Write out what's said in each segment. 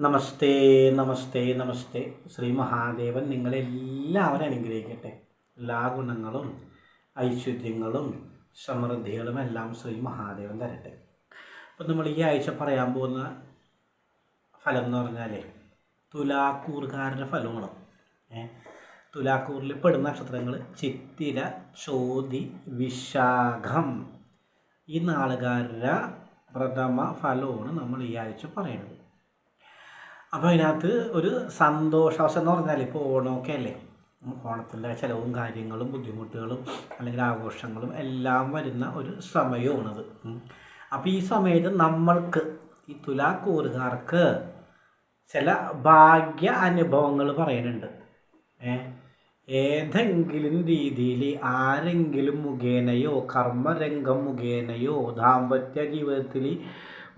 നമസ്തേ നമസ്തേ നമസ്തേ. ശ്രീ മഹാദേവൻ നിങ്ങളെല്ലാവരും അനുഗ്രഹിക്കട്ടെ. എല്ലാ ഗുണങ്ങളും ഐശ്വര്യങ്ങളും സമൃദ്ധികളും എല്ലാം ശ്രീ മഹാദേവൻ തരട്ടെ. അപ്പം നമ്മൾ ഈ ആഴ്ച പറയാൻ പോകുന്ന ഫലം എന്ന് പറഞ്ഞാലേ തുലാക്കൂറുകാരുടെ ഫലമാണ്. ഏ? തുലാക്കൂറിൽ പെടുന്ന നക്ഷത്രങ്ങൾ ചിത്തിര ചോതി വിശാഖം. ഈ നാളുകാരുടെ പ്രഥമ ഫലമാണ് നമ്മൾ ഈ ആഴ്ച പറയുന്നത് അപ്പോൾ അതിനകത്ത് ഒരു സന്തോഷവശം എന്ന് പറഞ്ഞാൽ ഇപ്പോൾ ഓണമൊക്കെ അല്ലേ? ഓണത്തിന്റെ ചിലവും കാര്യങ്ങളും ബുദ്ധിമുട്ടുകളും അല്ലെങ്കിൽ ആഘോഷങ്ങളും എല്ലാം വരുന്ന ഒരു സമയമാണത്. അപ്പോൾ ഈ സമയത്ത് നമ്മൾക്ക് ഈ തുലാക്കൂറുകാർക്ക് ചില ഭാഗ്യ അനുഭവങ്ങൾ പറയുന്നുണ്ട്. ഏതെങ്കിലും രീതിയിൽ ആരെങ്കിലും മുഖേനയോ കർമ്മരംഗം മുഖേനയോ ദാമ്പത്യ ജീവിതത്തിൽ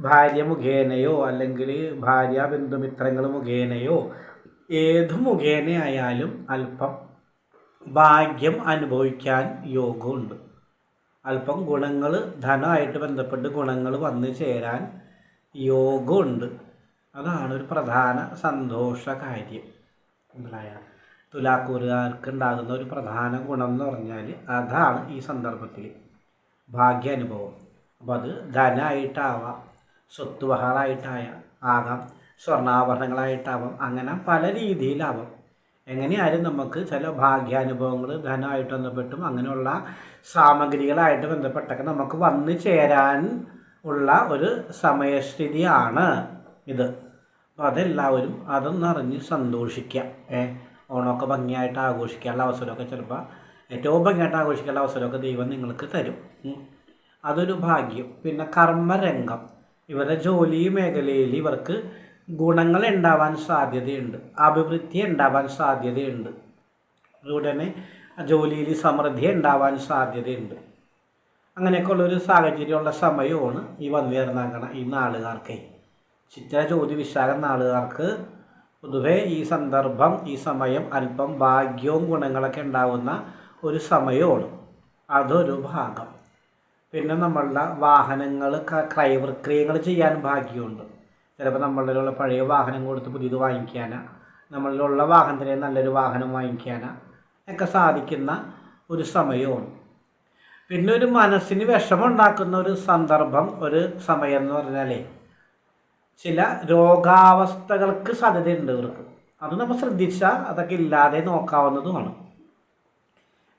ഭാര്യ മുഖേനയോ അല്ലെങ്കിൽ ഭാര്യ ബന്ധുമിത്രങ്ങൾ മുഖേനയോ ഏത് മുഖേനയായാലും അല്പം ഭാഗ്യം അനുഭവിക്കാൻ യോഗമുണ്ട്. അല്പം ഗുണങ്ങൾ ധനമായിട്ട് ബന്ധപ്പെട്ട് ഗുണങ്ങൾ വന്നു ചേരാൻ യോഗമുണ്ട്. അതാണ് ഒരു പ്രധാന സന്തോഷ കാര്യം. മനസ്സിലായ? തുലാക്കൂറുകാർക്ക് ഉണ്ടാകുന്ന ഒരു പ്രധാന ഗുണം എന്ന് പറഞ്ഞാൽ അതാണ് ഈ സന്ദർഭത്തിൽ ഭാഗ്യാനുഭവം. അപ്പോൾ അത് ധനമായിട്ടാവാം. സ്വത്തുവകളായിട്ടായ ആകാം സ്വർണാഭരണങ്ങളായിട്ടാവാം അങ്ങനെ പല രീതിയിലാവാം. എങ്ങനെയായാലും നമുക്ക് ചില ഭാഗ്യാനുഭവങ്ങൾ ധനമായിട്ട് ബന്ധപ്പെട്ടും അങ്ങനെയുള്ള സാമഗ്രികളായിട്ട് ബന്ധപ്പെട്ടൊക്കെ നമുക്ക് വന്നു ചേരാൻ ഉള്ള ഒരു സമയസ്ഥിതിയാണ് ഇത്. അപ്പോൾ അതെല്ലാവരും അതൊന്ന് അറിഞ്ഞ് സന്തോഷിക്കുക ഏ ഓണമൊക്കെ ഭംഗിയായിട്ട് ആഘോഷിക്കാനുള്ള അവസരമൊക്കെ ചിലപ്പോൾ ഏറ്റവും ഭംഗിയായിട്ട് ആഘോഷിക്കാനുള്ള അവസരമൊക്കെ ദൈവം നിങ്ങൾക്ക് തരും. അതൊരു ഭാഗ്യം. പിന്നെ കർമ്മരംഗം. ഇവരുടെ ജോലി മേഖലയിൽ ഇവർക്ക് ഗുണങ്ങൾ ഉണ്ടാവാൻ സാധ്യതയുണ്ട്. അഭിവൃദ്ധി ഉണ്ടാവാൻ സാധ്യതയുണ്ട്. ഉടനെ ജോലിയിൽ സമൃദ്ധി ഉണ്ടാവാൻ സാധ്യതയുണ്ട്. അങ്ങനെയൊക്കെ ഉള്ളൊരു സാഹചര്യമുള്ള സമയമാണ് ഈ വന്നു ചേർന്നാക്കണ ഈ നാളുകാർക്ക്. ചിത്ര ജ്യോതി വിശാഖം നാളുകാർക്ക് പൊതുവേ ഈ സന്ദർഭം ഈ സമയം അല്പം ഭാഗ്യവും ഗുണങ്ങളൊക്കെ ഉണ്ടാകുന്ന ഒരു സമയമാണ്. അതൊരു ഭാഗം. പിന്നെ നമ്മളുടെ വാഹനങ്ങൾ ക്രയവിക്രയങ്ങൾ ചെയ്യാൻ ഭാഗ്യമുണ്ട്. ചിലപ്പോൾ നമ്മളിലുള്ള പഴയ വാഹനം കൊടുത്ത് പുതിയത് വാങ്ങിക്കാനാ നമ്മളിലുള്ള വാഹനത്തിലെ നല്ലൊരു വാഹനം വാങ്ങിക്കാനാ ഒക്കെ സാധിക്കുന്ന ഒരു സമയമാണ്. പിന്നെ ഒരു മനസ്സിന് വിഷമമുണ്ടാക്കുന്ന ഒരു സന്ദർഭം ഒരു സമയം എന്ന് പറഞ്ഞാലേ ചില രോഗാവസ്ഥകൾക്ക് സാധ്യതയുണ്ട് ഇവർക്ക്. അത് നമ്മൾ ശ്രദ്ധിച്ചാൽ അതൊക്കെ ഇല്ലാതെ നോക്കാവുന്നതുമാണ്.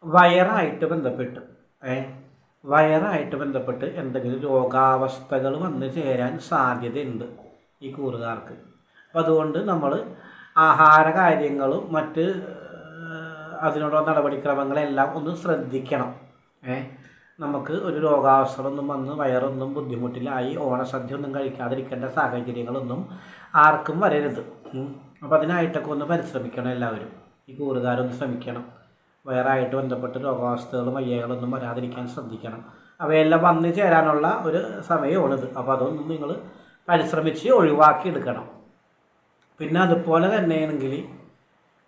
വയറായിട്ട് ബന്ധപ്പെട്ട് ഏ? വയറായിട്ട് ബന്ധപ്പെട്ട് എന്തെങ്കിലും രോഗാവസ്ഥകൾ വന്നു ചേരാൻ സാധ്യതയുണ്ട് ഈ കൂറുകാർക്ക്. അപ്പം അതുകൊണ്ട് നമ്മൾ ആഹാര കാര്യങ്ങളും മറ്റ് അതിനുള്ള നടപടിക്രമങ്ങളെല്ലാം ഒന്ന് ശ്രദ്ധിക്കണം. ഏ നമുക്ക് ഒരു രോഗാവസ്ഥകളൊന്നും വന്ന് വയറൊന്നും ബുദ്ധിമുട്ടിലായി ഓണസദ്യ ഒന്നും കഴിക്കാതിരിക്കേണ്ട സാഹചര്യങ്ങളൊന്നും ആർക്കും വരരുത്. അപ്പോൾ അതിനായിട്ടൊക്കെ ഒന്ന് പരിശ്രമിക്കണം എല്ലാവരും. ഈ കൂറുകാരൊന്ന് ശ്രമിക്കണം. വയറായിട്ട് ബന്ധപ്പെട്ട് രോഗാവസ്ഥകളും വയ്യകളൊന്നും വരാതിരിക്കാൻ ശ്രദ്ധിക്കണം. അവയെല്ലാം വന്നു ചേരാനുള്ള ഒരു സമയമാണിത് അപ്പോൾ അതൊന്നും നിങ്ങൾ പരിശ്രമിച്ച് ഒഴിവാക്കി എടുക്കണം പിന്നെ അതുപോലെ തന്നെയാണെങ്കിൽ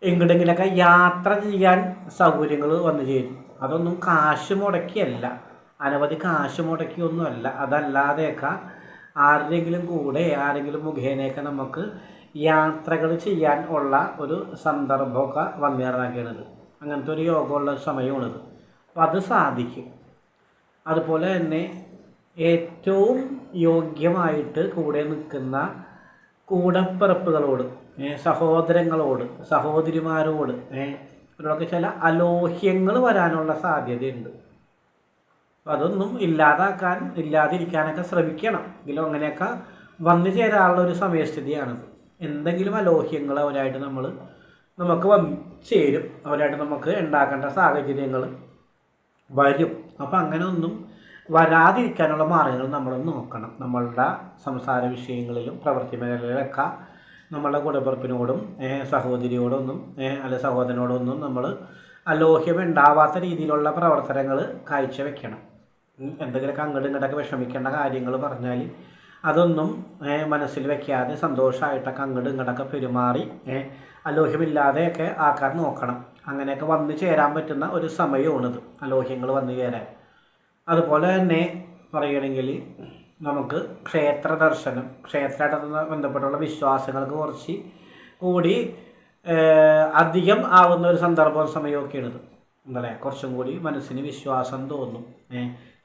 എങ്ങോട്ടെങ്കിലൊക്കെ യാത്ര ചെയ്യാൻ സൗകര്യങ്ങൾ വന്നു ചേരും. അതൊന്നും കാശ് മുടക്കിയല്ല. അനവധി കാശ് മുടക്കിയൊന്നുമല്ല. അതല്ലാതെയൊക്കെ ആരുടെയെങ്കിലും കൂടെ ആരെങ്കിലും മുഖേനയൊക്കെ നമുക്ക് യാത്രകൾ ചെയ്യാൻ ഉള്ള ഒരു സന്ദർഭമൊക്കെ വന്നേറാക്കിയത് അങ്ങനത്തെ ഒരു യോഗമുള്ള സമയമാണിത്. അപ്പം അത് സാധിക്കും. അതുപോലെ തന്നെ ഏറ്റവും യോഗ്യമായിട്ട് കൂടെ നിൽക്കുന്ന കൂടപ്പിറപ്പുകളോട് സഹോദരങ്ങളോട് സഹോദരിമാരോട് ഇവരോടൊക്കെ ചില അലോഹ്യങ്ങൾ വരാനുള്ള സാധ്യതയുണ്ട്. അതൊന്നും ഇല്ലാതാക്കാൻ ഇല്ലാതിരിക്കാനൊക്കെ ശ്രമിക്കണം. എങ്കിലും അങ്ങനെയൊക്കെ വന്നു ചേരാനുള്ള ഒരു സമയസ്ഥിതിയാണിത്. എന്തെങ്കിലും അലോഹ്യങ്ങൾ അവരായിട്ട് നമ്മൾ നമുക്ക് വന്ന് ചേരും. അവരായിട്ട് നമുക്ക് ഉണ്ടാക്കേണ്ട സാഹചര്യങ്ങൾ വരും. അപ്പം അങ്ങനെ ഒന്നും വരാതിരിക്കാനുള്ള മാർഗങ്ങൾ നമ്മൾ നോക്കണം. നമ്മളുടെ സംസാര വിഷയങ്ങളിലും പ്രവൃത്തി മേഖലയിലൊക്കെ നമ്മളുടെ കൂടപ്പിറപ്പിനോടും സഹോദരിയോടൊന്നും അല്ലെ സഹോദരനോടൊന്നും നമ്മൾ അലോഹ്യം ഉണ്ടാവാത്ത രീതിയിലുള്ള പ്രവർത്തനങ്ങൾ കാഴ്ചവെക്കണം. എന്തെങ്കിലുമൊക്കെ അങ്ങോട്ടും ഇങ്ങോട്ടൊക്കെ വിഷമിക്കേണ്ട കാര്യങ്ങൾ പറഞ്ഞാൽ അതൊന്നും മനസ്സിൽ വെക്കാതെ സന്തോഷമായിട്ടൊക്കെ അങ്ങോട്ടും ഇങ്ങോട്ടൊക്കെ പെരുമാറി അലോഹ്യമില്ലാതെയൊക്കെ ആക്കാൻ നോക്കണം. അങ്ങനെയൊക്കെ വന്നു ചേരാൻ പറ്റുന്ന ഒരു സമയമാണിത് അലോഹ്യങ്ങൾ വന്നു ചേരാൻ. അതുപോലെ തന്നെ പറയുകയാണെങ്കിൽ നമുക്ക് ക്ഷേത്ര ദർശനം ക്ഷേത്രമായിട്ട് ബന്ധപ്പെട്ടുള്ള വിശ്വാസങ്ങൾക്ക് കുറച്ച് കൂടി അധികം ആവുന്ന ഒരു സന്ദർഭവും സമയമൊക്കെയാണിത് എന്താ കുറച്ചും കൂടി മനസ്സിന് വിശ്വാസം തോന്നും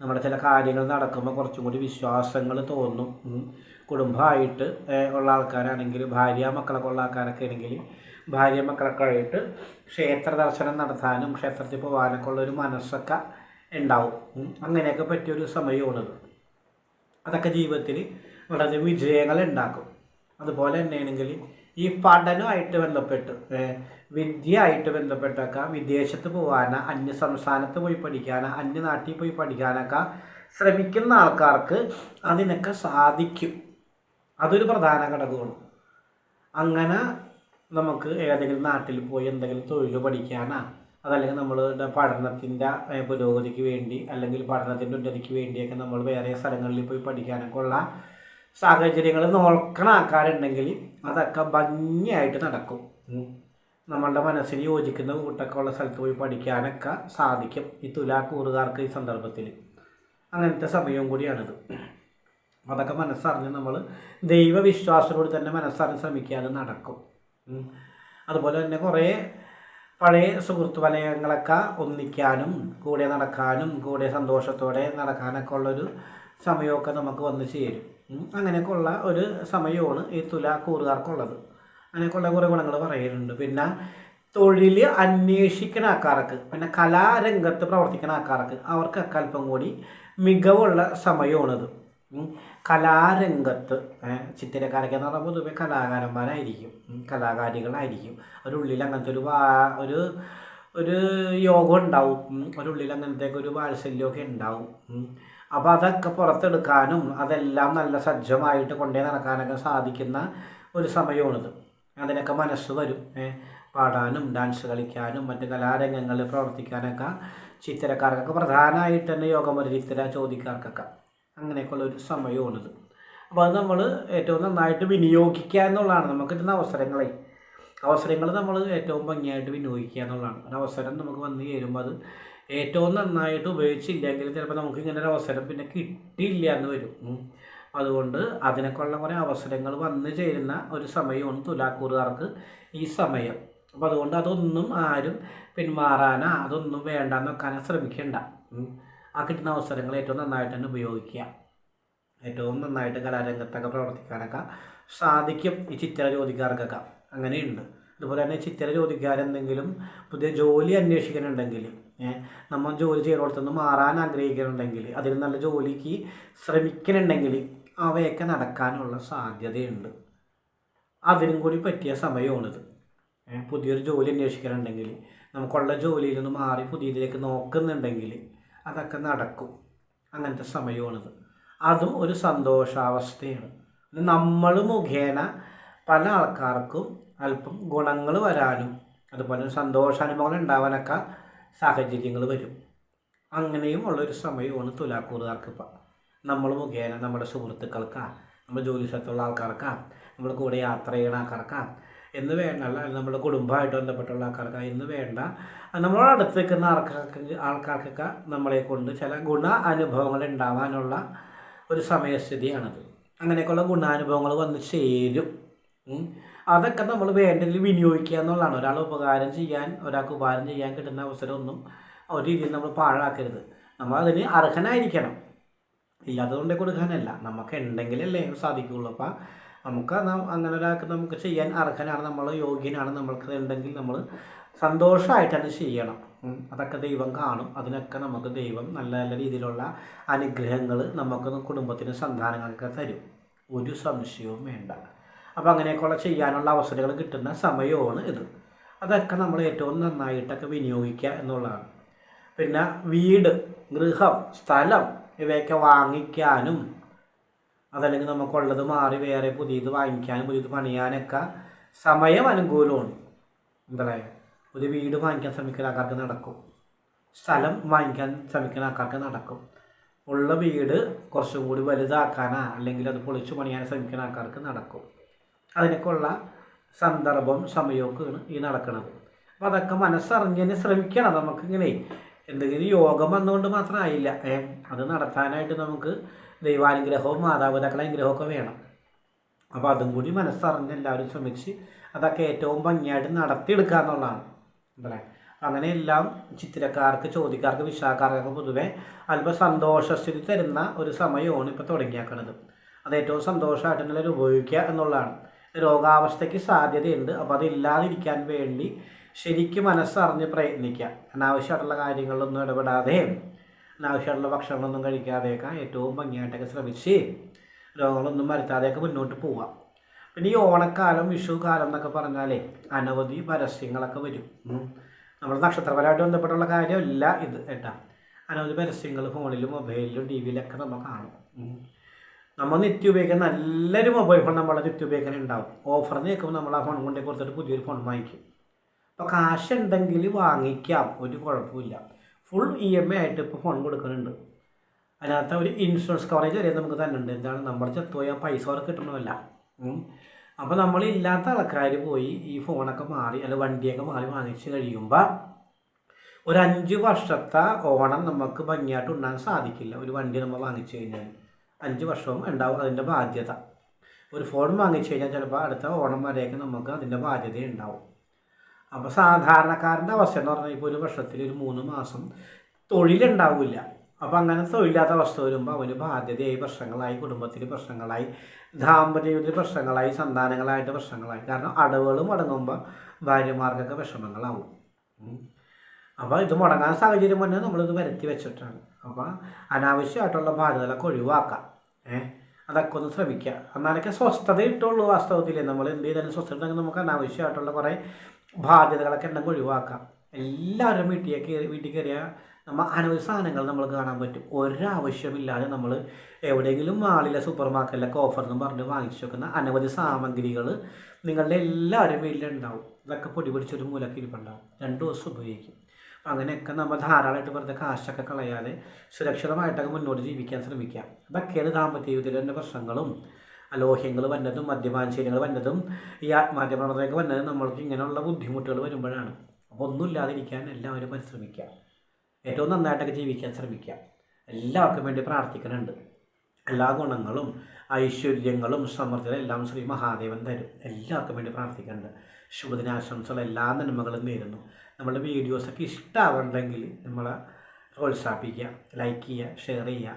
നമ്മുടെ ചില കാര്യങ്ങൾ നടക്കുമ്പോൾ കുറച്ചും കൂടി വിശ്വാസങ്ങൾ തോന്നും. കുടുംബമായിട്ട് ഉള്ള ആൾക്കാരാണെങ്കിൽ ഭാര്യ മക്കളൊക്കെ ഉള്ള ആൾക്കാരൊക്കെ ആണെങ്കിൽ ഭാര്യ മക്കളൊക്കെ ആയിട്ട് ക്ഷേത്ര ദർശനം നടത്താനും ക്ഷേത്രത്തിൽ പോകാനൊക്കെ ഉള്ളൊരു മനസ്സൊക്കെ ഉണ്ടാവും. അങ്ങനെയൊക്കെ പറ്റിയൊരു സമയമാണിത് അതൊക്കെ ജീവിതത്തിൽ വളരെ വിജയങ്ങൾ ഉണ്ടാക്കും. അതുപോലെ തന്നെയാണെങ്കിൽ ഈ പഠനമായിട്ട് ബന്ധപ്പെട്ട് വിദ്യയായിട്ട് ബന്ധപ്പെട്ടൊക്കെ വിദേശത്ത് പോകാനോ അന്യ സംസ്ഥാനത്ത് പോയി പഠിക്കാനോ അന്യ നാട്ടിൽ പോയി പഠിക്കാനൊക്കെ ശ്രമിക്കുന്ന ആൾക്കാർക്ക് അതിനൊക്കെ സാധിക്കും. അതൊരു പ്രധാന ഘടകമാണ്. അങ്ങനെ നമുക്ക് ഏതെങ്കിലും നാട്ടിൽ പോയി എന്തെങ്കിലും തൊഴിൽ പഠിക്കാനാ അതല്ലെങ്കിൽ നമ്മളുടെ പഠനത്തിന്റെ പുരോഗതിക്ക് വേണ്ടി അല്ലെങ്കിൽ പഠനത്തിന്റെ ഉന്നതിക്ക് വേണ്ടിയൊക്കെ നമ്മൾ വേറെ സ്ഥലങ്ങളിൽ പോയി പഠിക്കാനൊക്കെ ഉള്ള സാഹചര്യങ്ങൾ നോക്കണ ആൾക്കാരുണ്ടെങ്കിൽ അതൊക്കെ ഭംഗിയായിട്ട് നടക്കും. നമ്മളുടെ മനസ്സിന് യോജിക്കുന്ന കൂട്ടൊക്കെ ഉള്ള സ്ഥലത്ത് പോയി പഠിക്കാനൊക്കെ സാധിക്കും ഈ തുലാക്കൂറുകാർക്ക് ഈ സന്ദർഭത്തിൽ. അങ്ങനത്തെ സമയവും കൂടിയാണിത്. അതൊക്കെ മനസ്സറിഞ്ഞ് നമ്മൾ ദൈവവിശ്വാസത്തോട് തന്നെ മനസ്സറിഞ്ഞ് ശ്രമിക്കാതെ നടക്കും. അതുപോലെ തന്നെ കുറേ പഴയ സുഹൃത്ത് വലയങ്ങളൊക്കെ ഒന്നിക്കാനും കൂടെ നടക്കാനും കൂടെ സന്തോഷത്തോടെ നടക്കാനൊക്കെ ഉള്ളൊരു സമയമൊക്കെ നമുക്ക് വന്ന് ചേരും. അങ്ങനെയൊക്കെ ഉള്ള ഒരു സമയമാണ് ഈ തുലാ കൂറുകാർക്കുള്ളത്. അങ്ങനെയൊക്കെയുള്ള കുറേ ഗുണങ്ങൾ പറയുന്നുണ്ട്. പിന്നെ തൊഴിൽ അന്വേഷിക്കുന്ന ആൾക്കാർക്ക് പിന്നെ കലാരംഗത്ത് പ്രവർത്തിക്കുന്ന ആൾക്കാർക്ക് അവർക്കൊക്കെ അല്പം കൂടി മികവുള്ള സമയമാണിത്. കലാരംഗത്ത് ചിത്രകാരൊക്കെ എന്ന് പറഞ്ഞാൽ പൊതുവെ കലാകാരന്മാരായിരിക്കും. കലാകാരികളായിരിക്കും. ഒരു ഉള്ളിൽ അങ്ങനത്തെ ഒരു വാ ഒരു ഒരു യോഗം ഉണ്ടാവും. അവരുള്ളിൽ അങ്ങനത്തെ ഒരു വാത്സല്യമൊക്കെ ഉണ്ടാവും. അപ്പോൾ അതൊക്കെ പുറത്തെടുക്കാനും അതെല്ലാം നല്ല സജ്ജമായിട്ട് കൊണ്ടേ നടക്കാനൊക്കെ സാധിക്കുന്ന ഒരു സമയമാണിത്. അതിനൊക്കെ മനസ്സ് വരും. പാടാനും ഡാൻസ് കളിക്കാനും മറ്റ് കലാരംഗങ്ങളിൽ പ്രവർത്തിക്കാനൊക്കെ ചിത്തരക്കാർക്കൊക്കെ പ്രധാനമായിട്ട് തന്നെ യോഗം ഒരു ചിത്തര ചോദിക്കാർക്കൊക്കെ. അങ്ങനെയൊക്കെയുള്ള ഒരു സമയമാണിത്. അപ്പോൾ അത് നമ്മൾ ഏറ്റവും നന്നായിട്ട് വിനിയോഗിക്കുക എന്നുള്ളതാണ്. നമുക്ക് കിട്ടുന്ന അവസരങ്ങളെ. അവസരങ്ങൾ നമ്മൾ ഏറ്റവും ഭംഗിയായിട്ട് വിനിയോഗിക്കുക എന്നുള്ളതാണ്. ഒരു അവസരം നമുക്ക് വന്നു ചേരുമ്പോൾ അത് ഏറ്റവും നന്നായിട്ട് ഉപയോഗിച്ചില്ലെങ്കിൽ ചിലപ്പോൾ നമുക്ക് ഇങ്ങനെ ഒരു അവസരം പിന്നെ കിട്ടിയില്ല എന്ന് വരും. അതുകൊണ്ട് അതിനൊക്കെയുള്ള കുറേ അവസരങ്ങൾ വന്നു ചേരുന്ന ഒരു സമയമാണ് തുലാക്കൂറുകാർക്ക് ഈ സമയം. അപ്പോൾ അതുകൊണ്ട് അതൊന്നും ആരും പിന്മാറാനോ അതൊന്നും വേണ്ടാന്ന് വെക്കാനോ ശ്രമിക്കണ്ട. ആ കിട്ടുന്ന അവസരങ്ങൾ ഏറ്റവും നന്നായിട്ട് തന്നെ ഉപയോഗിക്കുക. ഏറ്റവും നന്നായിട്ട് കലാരംഗത്തൊക്കെ പ്രവർത്തിക്കാനൊക്കെ സാധിക്കും ഈ ചിത്ര ജ്യോതിക്കാർക്കൊക്കെ അങ്ങനെയുണ്ട്. അതുപോലെ തന്നെ ചിത്ര ജ്യോതിക്കാരെന്തെങ്കിലും പുതിയ ജോലി അന്വേഷിക്കുന്നുണ്ടെങ്കിൽ നമ്മൾ ജോലി ചെയ്യുന്നിടത്തുനിന്ന് മാറാൻ ആഗ്രഹിക്കുന്നുണ്ടെങ്കിൽ അതിന് നല്ല ജോലിക്ക് ശ്രമിക്കുന്നുണ്ടെങ്കിൽ അവയൊക്കെ നടക്കാനുള്ള സാധ്യതയുണ്ട്. അതിനും കൂടി പറ്റിയ സമയമാണിത്. പുതിയൊരു ജോലി അന്വേഷിക്കുന്നുണ്ടെങ്കിൽ നമുക്കുള്ള ജോലിയിൽ നിന്ന് മാറി പുതിയതിലേക്ക് നോക്കുന്നുണ്ടെങ്കിൽ അതൊക്കെ നടക്കും. അങ്ങനത്തെ സമയമാണിത്. അതും ഒരു സന്തോഷാവസ്ഥയാണ്. നമ്മൾ മുഖേന പല ആൾക്കാർക്കും അല്പം ഗുണങ്ങൾ വരാനും അതുപോലെ സന്തോഷാനുഭവങ്ങൾ ഉണ്ടാവാനൊക്കെ സാഹചര്യങ്ങൾ വരും. അങ്ങനെയും ഉള്ളൊരു സമയമാണ് തുലാക്കൂറുകാർക്ക് ഇപ്പം നമ്മൾ മുഖേന നമ്മുടെ സുഹൃത്തുക്കൾക്കാ നമ്മുടെ ജോലി സ്ഥലത്തുള്ള ആൾക്കാർക്കാ നമ്മുടെ കൂടെ യാത്ര ചെയ്യുന്ന ആൾക്കാർക്കാ എന്ന് വേണ്ട നമ്മുടെ കുടുംബമായിട്ട് ബന്ധപ്പെട്ടുള്ള ആൾക്കാർക്ക് എന്ന് വേണ്ട. നമ്മളോട് അടുത്ത് നിൽക്കുന്ന ആൾക്കാർക്ക് ആൾക്കാർക്കൊക്കെ നമ്മളെ കൊണ്ട് ചില ഗുണ അനുഭവങ്ങൾ ഉണ്ടാവാനുള്ള ഒരു സമയസ്ഥിതിയാണത്. അങ്ങനെയൊക്കെയുള്ള ഗുണാനുഭവങ്ങൾ വന്ന് ചേരും. അതൊക്കെ നമ്മൾ വേണ്ടതിൽ വിനിയോഗിക്കുക എന്നുള്ളതാണ്. ഒരാൾ ഉപകാരം ചെയ്യാൻ ഒരാൾക്ക് ഉപകാരം ചെയ്യാൻ കിട്ടുന്ന അവസരമൊന്നും ഒരു രീതിയിൽ നമ്മൾ പാഴാക്കരുത്. നമ്മൾ അതിന് അർഹനായിരിക്കണം. ഇല്ലാത്തതുകൊണ്ട് കൊടുക്കാനല്ല. നമുക്ക് ഉണ്ടെങ്കിലല്ലേ സാധിക്കുകയുള്ളൂ അപ്പം നമുക്ക് അങ്ങനെ ഒരാൾക്ക് നമുക്ക് ചെയ്യാൻ അർഹനാണ് നമ്മൾ യോഗ്യനാണ് നമ്മൾക്ക് ഉണ്ടെങ്കിൽ നമ്മൾ സന്തോഷമായിട്ട് തന്നെ ചെയ്യണം. അതൊക്കെ ദൈവം കാണും. അതിനൊക്കെ നമുക്ക് ദൈവം നല്ല നല്ല രീതിയിലുള്ള അനുഗ്രഹങ്ങൾ നമുക്ക് കുടുംബത്തിന് സന്താനങ്ങളൊക്കെ തരും. ഒരു സംശയവും വേണ്ട. അപ്പോൾ അങ്ങനെയൊക്കെയുള്ള ചെയ്യാനുള്ള അവസരങ്ങൾ കിട്ടുന്ന സമയമാണ് ഇത്. അതൊക്കെ നമ്മൾ ഏറ്റവും നന്നായിട്ടൊക്കെ വിനിയോഗിക്കുക എന്നുള്ളതാണ്. പിന്നെ വീട് ഗൃഹം സ്ഥലം ഇവയൊക്കെ വാങ്ങിക്കാനും അതല്ലെങ്കിൽ നമുക്കുള്ളത് മാറി വേറെ പുതിയത് വാങ്ങിക്കാനും പുതിയത് പണിയാനൊക്കെ സമയം അനുകൂലമാണ്. എന്താ പറയുക ഒരു വീട് വാങ്ങിക്കാൻ ശ്രമിക്കുന്ന ആൾക്കാർക്ക് നടക്കും. സ്ഥലം വാങ്ങിക്കാൻ ശ്രമിക്കുന്ന ആൾക്കാർക്ക് നടക്കും. ഉള്ള വീട് കുറച്ചും കൂടി വലുതാക്കാനാ അല്ലെങ്കിൽ അത് പൊളിച്ചു പണിയാൻ ശ്രമിക്കുന്ന ആൾക്കാർക്ക് നടക്കും. അതിനൊക്കെയുള്ള സന്ദർഭം സമയമൊക്കെയാണ് ഈ നടക്കുന്നത് അപ്പം അതൊക്കെ മനസ്സറിഞ്ഞതിന് ശ്രമിക്കണം നമുക്കിങ്ങനെ എന്തെങ്കിലും യോഗം വന്നുകൊണ്ട് മാത്രം ആയില്ല ഏ അത് നടത്താനായിട്ട് നമുക്ക് ദൈവാനുഗ്രഹവും മാതാപിതാക്കളെ അനുഗ്രഹമൊക്കെ വേണം. അപ്പോൾ അതും കൂടി മനസ്സറിഞ്ഞ് എല്ലാവരും ശ്രമിച്ച് അതൊക്കെ ഏറ്റവും ഭംഗിയായിട്ട് നടത്തിയെടുക്കുക എന്നുള്ളതാണ്. അല്ലേ? അങ്ങനെ എല്ലാം ചിത്രക്കാർക്ക് ചോദ്യക്കാർക്ക് വിശാഖക്കാർക്ക് പൊതുവേ അല്പം സന്തോഷസ്ഥിതി തരുന്ന ഒരു സമയമാണ് ഇപ്പോൾ തുടങ്ങിയേക്കുന്നത് അത് ഏറ്റവും സന്തോഷമായിട്ട് എല്ലാവരും ഉപയോഗിക്കുക എന്നുള്ളതാണ്. രോഗാവസ്ഥയ്ക്ക് സാധ്യതയുണ്ട്. അപ്പോൾ അതില്ലാതിരിക്കാൻ വേണ്ടി ശരിക്കും മനസ്സറിഞ്ഞ് പ്രയത്നിക്കുക. അനാവശ്യമായിട്ടുള്ള കാര്യങ്ങളിലൊന്നും ഇടപെടാതെ അനാവശ്യമായിട്ടുള്ള ഭക്ഷണങ്ങളൊന്നും കഴിക്കാതെയൊക്കെ ഏറ്റവും ഭംഗിയായിട്ടൊക്കെ ശ്രമിച്ച് രോഗങ്ങളൊന്നും വരുത്താതെയൊക്കെ മുന്നോട്ട് പോവാം പിന്നെ ഈ ഓണക്കാലം വിഷു കാലം എന്നൊക്കെ പറഞ്ഞാലേ അനവധി പരസ്യങ്ങളൊക്കെ വരും. നമ്മൾ നക്ഷത്രപരമായിട്ട് ബന്ധപ്പെട്ടുള്ള കാര്യമല്ല ഇത് കേട്ടാ. അനവധി പരസ്യങ്ങൾ ഫോണിലും മൊബൈലിലും ടി വിയിലൊക്കെ നമ്മൾ കാണും. നമ്മൾ നിത്യം ഉപയോഗിക്കുന്ന നല്ലൊരു മൊബൈൽ ഫോൺ നമ്മളെ നിത്യം ഉപയോഗിക്കാൻ ഉണ്ടാവും. ഓഫർ നിൽക്കുമ്പോൾ നമ്മൾ ആ ഫോൺ കൊണ്ടേ കൊടുത്തിട്ട് പുതിയൊരു ഫോൺ വാങ്ങിക്കും. അപ്പോൾ കാശ് ഉണ്ടെങ്കിൽ വാങ്ങിക്കാം ഒരു കുഴപ്പമില്ല. ഫുൾ ഇ എം ഐ ആയിട്ട് ഇപ്പോൾ ഫോൺ കൊടുക്കുന്നുണ്ട് അതിനകത്ത് ഒരു ഇൻഷുറൻസ് കവറേജ് വരെ നമുക്ക് തന്നെ ഉണ്ട്. എന്താണ്? നമ്മൾ ചത്തുപോയാൽ പൈസ അവർക്ക് കിട്ടണമല്ല. അപ്പോൾ നമ്മളില്ലാത്ത ആൾക്കാർ പോയി ഈ ഫോണൊക്കെ മാറി അല്ല വണ്ടിയൊക്കെ മാറി വാങ്ങിച്ച് കഴിയുമ്പോൾ ഒരു അഞ്ച് വർഷത്തെ ഓണം നമുക്ക് ഭംഗിയായിട്ട് ഉണ്ടാകാൻ സാധിക്കില്ല. ഒരു വണ്ടി നമ്മൾ വാങ്ങിച്ചു കഴിഞ്ഞാൽ അഞ്ച് വർഷവും ഉണ്ടാവും അതിന്റെ ബാധ്യത. ഒരു ഫോൺ വാങ്ങിച്ചു കഴിഞ്ഞാൽ ചിലപ്പോൾ അടുത്ത ഓണം വരെയൊക്കെ നമുക്ക് അതിന്റെ ബാധ്യത ഉണ്ടാവും. അപ്പോൾ സാധാരണക്കാരന്റെ അവസ്ഥ എന്ന് പറഞ്ഞാൽ ഇപ്പോൾ ഒരു വർഷത്തിൽ ഒരു മൂന്ന് മാസം തൊഴിലുണ്ടാവില്ല. അപ്പോൾ അങ്ങനെ തൊഴിലില്ലാത്ത അവസ്ഥ വരുമ്പോൾ അവന് ബാധ്യതയായി പ്രശ്നങ്ങളായി കുടുംബത്തിൽ പ്രശ്നങ്ങളായി ദാമ്പത്യത്തിൽ പ്രശ്നങ്ങളായി സന്താനങ്ങളായിട്ട് പ്രശ്നങ്ങളായി. കാരണം അടവുകൾ മുടങ്ങുമ്പോൾ ഭാര്യമാർക്കൊക്കെ വിഷമങ്ങളാവും. അപ്പോൾ ഇത് മുടങ്ങാൻ സാഹചര്യം വന്നാൽ നമ്മളിത് വരുത്തി വെച്ചിട്ടാണ്. അപ്പോൾ അനാവശ്യമായിട്ടുള്ള ബാധ്യതകളൊക്കെ ഒഴിവാക്കാം. ഏഹ് അതൊക്കെ ഒന്ന് ശ്രമിക്കുക എന്നാലൊക്കെ സ്വസ്ഥത ഇട്ടുള്ളൂ വാസ്തവത്തിൽ നമ്മൾ എന്ത് ചെയ്താലും സ്വസ്ഥത ഉണ്ടെങ്കിൽ നമുക്ക് അനാവശ്യമായിട്ടുള്ള കുറേ ബാധ്യതകളൊക്കെ ഉണ്ടെങ്കിൽ ഒഴിവാക്കാം. എല്ലാവരും വീട്ടിൽ കയറി വീട്ടിൽ കയറിയാൽ നമ്മൾ അനവധി സാധനങ്ങൾ നമ്മൾ കാണാൻ പറ്റും. ഒരാവശ്യമില്ലാതെ നമ്മൾ എവിടെയെങ്കിലും മാളിലെ സൂപ്പർ മാർക്കറ്റിലൊക്കെ ഓഫർ എന്ന് പറഞ്ഞ് വാങ്ങിച്ചു വെക്കുന്ന അനവധി സാമഗ്രികൾ നിങ്ങളുടെ എല്ലാവരും വീട്ടിലുണ്ടാവും. ഇതൊക്കെ പൊടി പിടിച്ചൊരു മൂലക്കിരിപ്പുണ്ടാവും രണ്ട് ദിവസം ഉപയോഗിക്കും. അങ്ങനെയൊക്കെ നമ്മൾ ധാരാളമായിട്ട് വെറുതെ കാശൊക്കെ കളയാതെ സുരക്ഷിതമായിട്ടൊക്കെ മുന്നോട്ട് ജീവിക്കാൻ ശ്രമിക്കുക. അതൊക്കെയാണ് ദാമ്പത്യ ജീവിതത്തിലെ പ്രശ്നങ്ങളും അലോഹ്യങ്ങൾ വന്നതും മദ്യപാനശീലങ്ങൾ വന്നതും ഈ ആത്മഹത്യപ്രവർത്തനമൊക്കെ വന്നതും നമ്മൾക്ക് ഇങ്ങനെയുള്ള ബുദ്ധിമുട്ടുകൾ വരുമ്പോഴാണ്. അപ്പോൾ ഒന്നുമില്ലാതിരിക്കാൻ എല്ലാവരും പരിശ്രമിക്കുക. ഏറ്റവും നന്നായിട്ടൊക്കെ ജീവിക്കാൻ ശ്രമിക്കുക. എല്ലാവർക്കും വേണ്ടി പ്രാർത്ഥിക്കുന്നുണ്ട്. എല്ലാ ഗുണങ്ങളും ഐശ്വര്യങ്ങളും സമൃദ്ധികളും എല്ലാം ശ്രീ മഹാദേവൻ തരും. എല്ലാവർക്കും വേണ്ടി പ്രാർത്ഥിക്കുന്നുണ്ട്. ശുഭദിനാശംസകൾ എല്ലാ നന്മകളും നേരുന്നു. നമ്മുടെ വീഡിയോസൊക്കെ ഇഷ്ടമാവുന്നുണ്ടെങ്കിൽ നമ്മളെ പ്രോത്സാഹിപ്പിക്കുക ലൈക്ക് ചെയ്യുക ഷെയർ ചെയ്യുക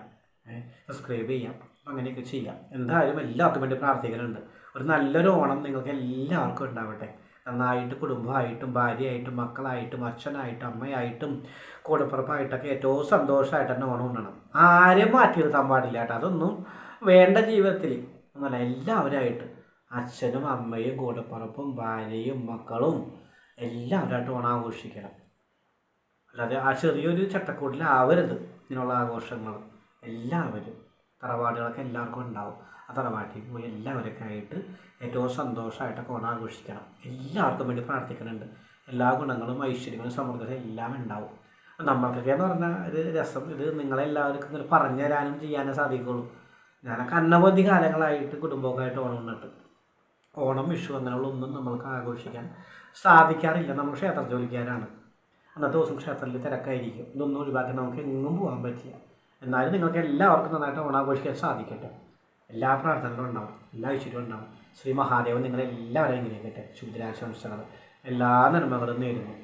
സബ്സ്ക്രൈബ് ചെയ്യാം അങ്ങനെയൊക്കെ ചെയ്യാം എന്തായാലും എല്ലാവർക്കും വേണ്ടി പ്രാർത്ഥിക്കുന്നുണ്ട് ഒരു നല്ലൊരു ഓണം നിങ്ങൾക്ക് എല്ലാവർക്കും ഉണ്ടാവട്ടെ. നന്നായിട്ട് കുടുംബമായിട്ടും ഭാര്യയായിട്ടും മക്കളായിട്ടും അച്ഛനായിട്ടും അമ്മയായിട്ടും കൂടപ്പുറപ്പായിട്ടൊക്കെ ഏറ്റവും സന്തോഷമായിട്ട് തന്നെ ഓണം ഉണ്ടണം ആരെയും മാറ്റി നിർത്താൻ പാടില്ല കേട്ടോ. അതൊന്നും വേണ്ട ജീവിതത്തിൽ ഒന്നല്ല എല്ലാവരായിട്ട് അച്ഛനും അമ്മയും കൂടപ്പുറപ്പും ഭാര്യയും മക്കളും എല്ലാവരായിട്ട് ഓണം ആഘോഷിക്കണം. അല്ലാതെ ആ ചെറിയൊരു ചട്ടക്കൂട്ടിലാവരുത് ഇങ്ങനെയുള്ള ആഘോഷങ്ങൾ എല്ലാവരും തറവാടുകളൊക്കെ എല്ലാവർക്കും ഉണ്ടാവും. ആ തറവാട്ടിൽ പോയി എല്ലാവരൊക്കെ ആയിട്ട് ഏറ്റവും സന്തോഷമായിട്ടൊക്കെ ഓണം ആഘോഷിക്കണം. എല്ലാവർക്കും വേണ്ടി പ്രാർത്ഥിക്കുന്നുണ്ട്. എല്ലാ ഗുണങ്ങളും ഐശ്വര്യങ്ങളും സമൃദ്ധിയും എല്ലാം ഉണ്ടാവും. നമ്മൾക്കൊക്കെ എന്ന് പറഞ്ഞാൽ ഒരു രസം. ഇത് നിങ്ങളെല്ലാവർക്കും ഇങ്ങനെ പറഞ്ഞു തരാനും ചെയ്യാനും സാധിക്കുള്ളൂ ഞാനൊക്കെ അനവധി കാലങ്ങളായിട്ട് കുടുംബമൊക്കെ ആയിട്ട് ഓണം ഉണ്ടിട്ട് ഓണം വിഷു അങ്ങനെയുള്ള ഒന്നും നമ്മൾക്ക് ആഘോഷിക്കാൻ സാധിക്കാറില്ല. നമ്മൾ ക്ഷേത്ര ജോലിക്കാരാണ്. അന്നത്തെ ദിവസം ക്ഷേത്രത്തിൽ തിരക്കായിരിക്കും. ഇതൊന്നും ഒഴിവാക്കി നമുക്ക് എങ്ങും പോകാൻ പറ്റില്ല. എന്നാലും നിങ്ങൾക്ക് എല്ലാവർക്കും നന്നായിട്ട് ഓണാഘോഷിക്കാൻ സാധിക്കട്ടെ. എല്ലാ പ്രാർത്ഥനകളും ഉണ്ടാവും. എല്ലാ ഐശ്വര്യവും ഉണ്ടാവും. ശ്രീ മഹാദേവൻ നിങ്ങളെല്ലാവരെയും അനുഗ്രഹിക്കട്ടെ. ശുദ്രാശംസകൾ എല്ലാ നന്മകളും നേരുന്നു.